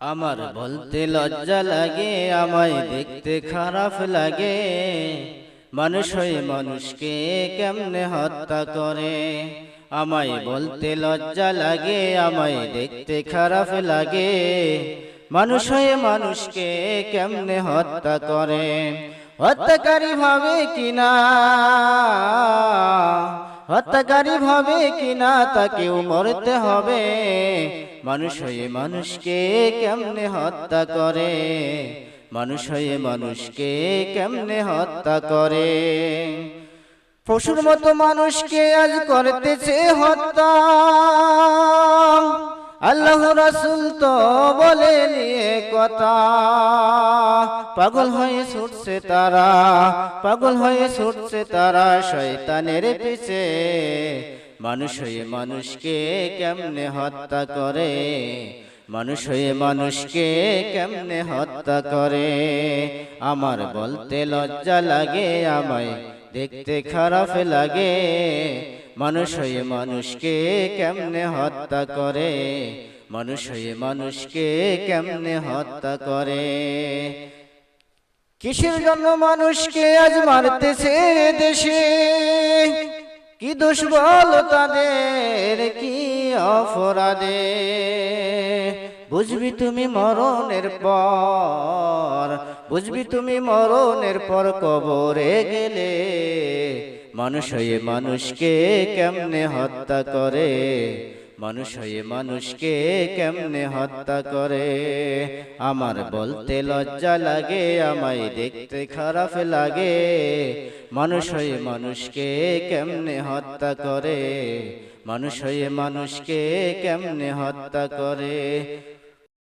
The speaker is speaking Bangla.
আমার বলতে লজ্জা লাগে, আমায় দেখতে খারাপ লাগে। মানুষ হয়ে মানুষকে কেমনে হত্যা করে? আমায় বলতে লজ্জা লাগে, আমায় দেখতে খারাপ লাগে। মানুষ হয়ে মানুষকে কেমনে হত্যা করে? হত্যাকারী ভাবে কিনা? হত্যাকারী ভাবে কিনা তাকেও মরতে হবে। মানুষ হয়ে মানুষকে কেমনে হত্যা করে? মানুষ হয়ে মানুষকে কেমনে হত্যা করে? পশুর মতো মানুষকে আজ করতেছে হত্যা। আল্লাহ রাসুল তো বলে নিয়ে কথা। পাগল হয়ে ছুটছে তারা, পাগল হয়ে ছুটছে তারা শয়তানের পিছে। মানুষ হয়ে মানুষকে কেমনে হত্যা করে? মানুষ হয়ে মানুষকে কেমনে হত্যা করে? আমার বলতে লজ্জা লাগে আমায় দেখতে খারাপ লাগে। মানুষ হয়ে মানুষকে কেমনে হত্যা করে? মানুষ হয়ে মানুষকে কেমনে হত্যা করে? কিসের জন্য মানুষকে আজ মারতেছে দেশে? কি দোষ বলো তাদের? কি অপরাধে? বুঝবি তুমি মরণের পর, বুঝবি তুমি মরণের পর কবরে গেলে, মানুষ হয়ে মানুষকে কেমনে হত্যা করে? মানুষ হয়ে মানুষকে কেমনে হত্যা করে? আমার বলতে লজ্জা লাগে, আমায় দেখতে খারাপ লাগে। মানুষ হয়ে মানুষকে কেমনে হত্যা করে? মানুষ হয়ে মানুষকে কেমনে হত্যা করে?